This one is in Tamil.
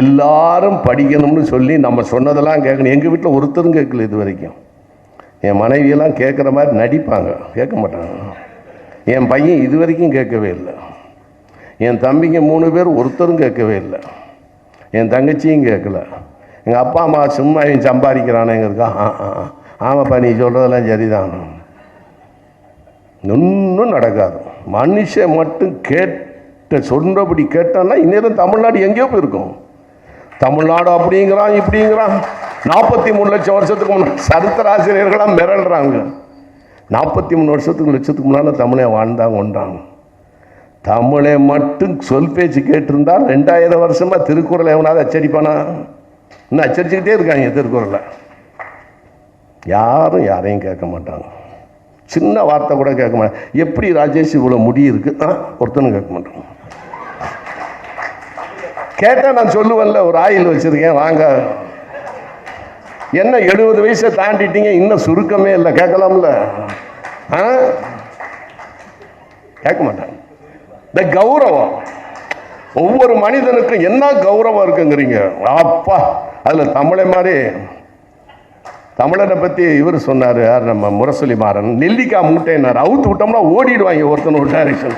எல்லாரும் படிக்கணும்னு சொல்லி நம்ம சொன்னதெல்லாம் கேட்கணும். எங்கள் வீட்டில் ஒருத்தரும் கேட்கல இது வரைக்கும் என் மனைவியெல்லாம் கேட்குற மாதிரி நடிப்பாங்க. கேட்க மாட்டாங்க. என் பையன் இது வரைக்கும் கேட்கவே இல்லை. என் தம்பிங்க மூணு பேர் ஒருத்தரும் கேட்கவே இல்லை. என் தங்கச்சியும் கேட்கல. எங்கள் அப்பா அம்மா சும்மா இவன் சம்பாதிக்கிறானேங்கிறதுக்கா? ஆ ஆ ஆமாப்பா நீ சொல்கிறதெல்லாம் சரிதான். ஒன்றும் நடக்காது. மனுஷன் மட்டும் கேட்ட சொன்னபடி கேட்டான்னா இந்நேரம் தமிழ்நாடு எங்கேயோ போயிருக்கோம். தமிழ்நாடு அப்படிங்கிறான் இப்படிங்கிறான். நாற்பத்தி மூணு லட்சம் வருஷத்துக்கு முன்னாடி சரித்திராசிரியர்களாக மிரள்றாங்க. நாற்பத்தி மூணு வருஷத்துக்கு லட்சத்துக்கு முன்னால் தமிழை வாழ்ந்தாங்க ஒன்றாங்க தமிழை மட்டும் சொல் பேச்சு கேட்டிருந்தால் ரெண்டாயிரம் வருஷமாக திருக்குறளை எவனாவது அச்சடிப்பானா? இன்னும் அச்சடிச்சுக்கிட்டே இருக்காங்க திருக்குறளை. யாரும் யாரையும் கேட்க மாட்டாங்க. சின்ன வார்த்தை கூட கேட்க மாட்டாங்க. எப்படி ராஜேஷ் இவ்வளோ முடி இருக்கு? ஒருத்தனும் கேட்க மாட்டாங்க கேட்டால் நான் சொல்லுவேன்ல ஒரு ஆயில் வச்சுருக்கேன் வாங்க. என்ன எழுபது வயசை தாண்டிட்டீங்க இன்னும் சுருக்கமே இல்லை கேட்கலாம்ல? ஆ? கேட்க மாட்டாங்க. இந்த கௌரவம் ஒவ்வொரு மனிதனுக்கும் என்ன கௌரவம் இருக்குங்கிறீங்க? அப்பா அதில் தமிழை மாதிரி. தமிழனை பற்றி இவர் சொன்னார் யார் நம்ம முரசொலி மாறன் நெல்லிக்காய் மூட்டைன்னார். அவுத்து விட்டோம்னா ஓடிடுவாங்க ஒருத்தன் ஒரு டைரக்ஷன்